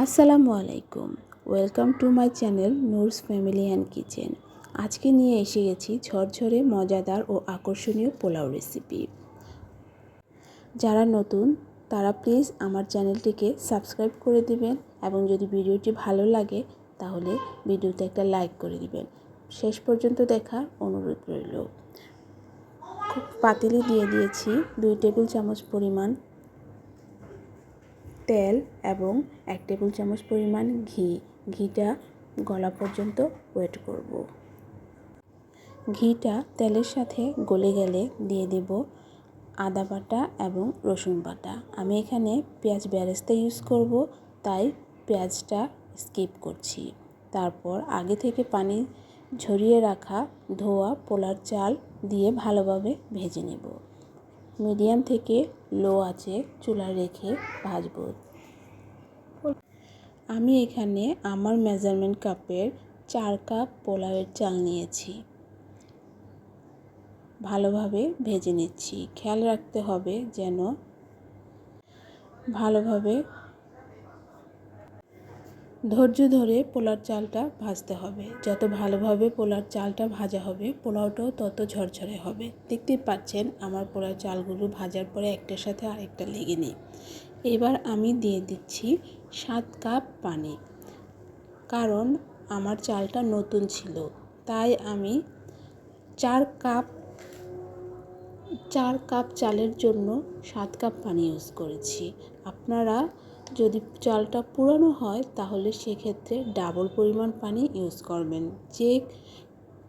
আসসালামু আলাইকুম। Welcome to my channel Noor's family and kitchen আজকে নিয়ে এসে গেছি ঝরঝরে, মজাদার ও আকর্ষণীয় পোলাও রেসিপি যারা নতুন, তারা প্লিজ আমার চ্যানেলটিকে সাবস্ক্রাইব করে দিবেন এবং যদি ভিডিওটি ভালো লাগে, তাহলে ভিডিওতে একটা লাইক করে দিবেন। শেষ পর্যন্ত দেখার অনুরোধ রইল। পাতিলি দিয়ে দিয়েছি দুই টেবিল চামচ পরিমাণ তেল এবং এক টেবিল চামচ পরিমাণ ঘি। ঘিটা গলা পর্যন্ত ওয়েট করব। ঘিটা তেলের সাথে গলে গেলে দিয়ে দেব আদা বাটা এবং রসুন বাটা। আমি এখানে পেঁয়াজ বেরেস্তা ইউজ করব, তাই পেঁয়াজটা স্কিপ করছি। তারপর আগে থেকে পানি ঝরিয়ে রাখা ধোয়া পোলার চাল দিয়ে ভালোভাবে ভেজে নেব। মিডিয়াম থেকে লো আছে চুলা রেখে ভাজব। আমি এখানে আমার মেজারমেন্ট কাপের চার কাপ পোলাওয়ের চাল নিয়েছি। ভালোভাবে ভেজে নিচ্ছি। খেয়াল রাখতে হবে যেন ভালোভাবে ধৈর্য ধরে পোলার চালটা ভাজতে হবে। যত ভালোভাবে পোলার চালটা ভাজা হবে, পোলাওটাও তত ঝরঝরে হবে। দেখতেই পাচ্ছেন আমার পোলার চালগুলো ভাজার পরে একটার সাথে আরেকটা লেগে নেই। এবার আমি দিয়ে দিচ্ছি সাত কাপ পানি। কারণ আমার চালটা নতুন ছিল, তাই আমি চার কাপ চার কাপ চালের জন্য সাত কাপ পানি ইউজ করেছি। আপনারা যদি চালটা পুরানো হয়, তাহলে সেক্ষেত্রে ডাবল পরিমাণ পানি ইউজ করবেন। যে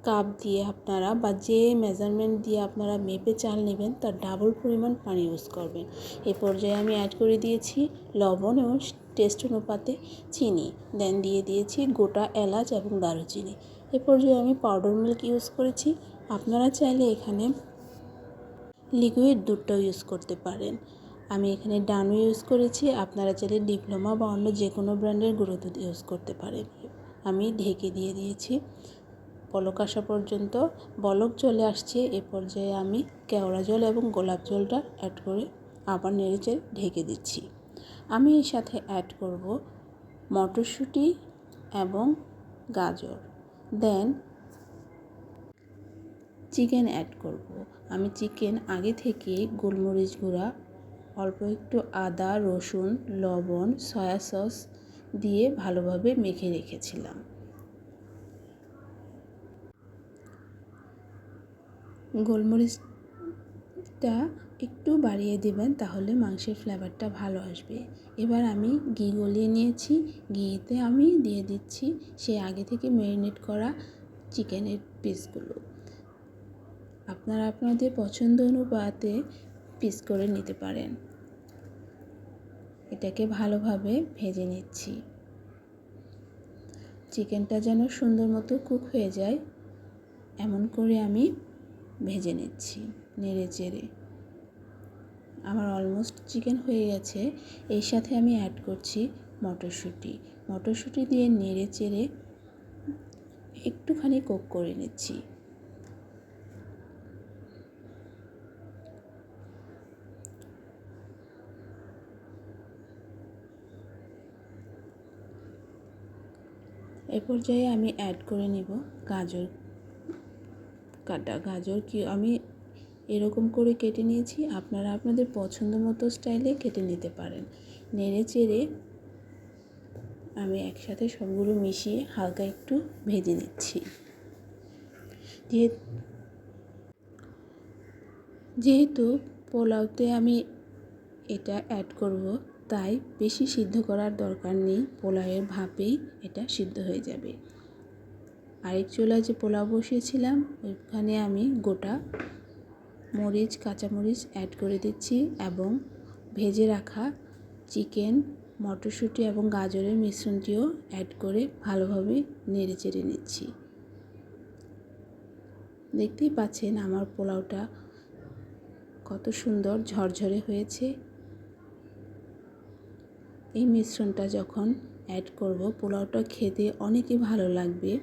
কাপ দিয়ে আপনারা বা যে মেজারমেন্ট দিয়ে আপনারা মেপে চাল নেবেন, তার ডাবল পরিমাণ পানি ইউজ করবেন। এ পর্যায়ে আমি অ্যাড করে দিয়েছি লবণ এবং টেস্ট অনুপাতে চিনি। দেন দিয়ে দিয়েছি গোটা এলাচ এবং দারুচিনি। এ পর্যায়ে আমি পাউডার মিল্ক ইউজ করেছি। আপনারা চাইলে এখানে লিকুইড দুধটাও ইউজ করতে পারেন। আমি এখানে ডানু ইউজ করেছি, আপনারা চাইলে ডিপ্লোমা বা অন্য যে কোনো ব্র্যান্ডের গুঁড়ো দুধ ইউজ করতে পারেন। আমি ঢেকে দিয়ে দিয়েছি। বলক আসা পর্যন্ত বলক চলে আসছে, এ পর্যায়ে আমি কেওড়া জল এবং গোলাপ জলটা অ্যাড করে আবার নেড়েচেড়ে ঢেকে দিচ্ছি। আমি এর সাথে অ্যাড করব মটরশুঁটি এবং গাজর। দেন চিকেন অ্যাড করব। আমি চিকেন আগে থেকে গোলমরিচ গুঁড়া অল্প একটু আদা, রসুন, লবণ, সয়া সস দিয়ে ভালোভাবে মেখে রেখেছিলাম। গোলমরিচটা একটু বাড়িয়ে দেবেন তাহলে মাংসের ফ্লেভারটা ভালো আসবে। এবার আমি ঘি গলিয়ে নিয়েছি। ঘিতে আমি দিয়ে দিচ্ছি সে আগে থেকে ম্যারিনেট করা চিকেনের পিসগুলো। আপনারা আপনাদের পছন্দ অনুপাতে পিস করে নিতে পারেন। এটাকে ভালোভাবে ভেজে নিচ্ছি। চিকেনটা যেন সুন্দর মতো কুক হয়ে যায়, এমন করে আমি ভেজে নিচ্ছি নেড়ে চেড়ে। আমার অলমোস্ট চিকেন হয়ে গেছে। এর সাথে আমি অ্যাড করছি মটরশুঁটি। মটরশুঁটি দিয়ে নেড়ে চেড়ে একটুখানি কোক করে নিচ্ছি। এ পর্যায়ে আমি অ্যাড করে নিব গাজর কাটা। গাজর কি আমি এরকম করে কেটে নিয়েছি, আপনারা আপনাদের পছন্দ মতো স্টাইলে কেটে নিতে পারেন। নেড়ে চেড়ে আমি একসাথে সবগুলো মিশিয়ে হালকা একটু ভেজে নিচ্ছি। যেহেতু পোলাওতে আমি এটা অ্যাড করব তাই বেশি সিদ্ধ করার দরকার নেই, পোলাওয়ের ভাপেই এটা সিদ্ধ হয়ে যাবে। আরেক চুলায় যে পোলাও বসিয়েছিলাম, ওইখানে আমি গোটা মরিচ, কাঁচামরিচ অ্যাড করে দিচ্ছি এবং ভেজে রাখা চিকেন, মটরশুঁটি এবং গাজরের মিশ্রণটিও অ্যাড করে ভালোভাবে নেড়ে চেড়ে নিচ্ছি। দেখতেই পাচ্ছেন আমার পোলাওটা কত সুন্দর ঝরঝরে হয়েছে। এই মিশ্রণটা যখন অ্যাড করব, পোলাওটা খেতে অনেকই ভালো লাগবে।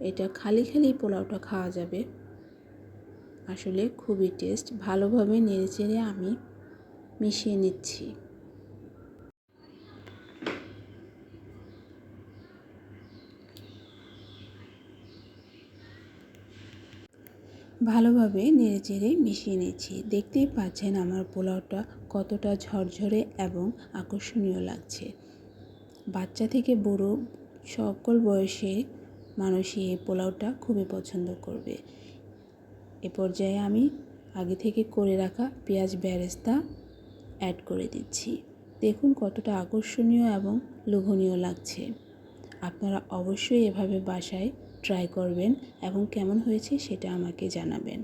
এটা খালি খালি পোলাওটা খাওয়া যাবে। আসলে খুবই টেস্ট ভালোভাবে নেড়ে চেড়ে আমি মিশিয়ে নিচ্ছি। ভালোভাবে নেড়ে চেড়ে মিশিয়ে নিচ্ছি। দেখতেই পাচ্ছেন আমার পোলাওটা কতটা ঝরঝরে এবং আকর্ষণীয় লাগছে। বাচ্চা থেকে বুড়ো সকল বয়সে মানুষই এই পোলাওটা খুবই পছন্দ করবে। এ পর্যায়ে আমি আগে থেকে করে রাখা পেঁয়াজ ব্যারেস্তা অ্যাড করে দিচ্ছি। দেখুন কতটা আকর্ষণীয় এবং লোভনীয় লাগছে। আপনারা অবশ্যই এভাবে বাসায় ট্রাই করবেন এবং কেমন হয়েছে সেটা আমাকে জানাবেন।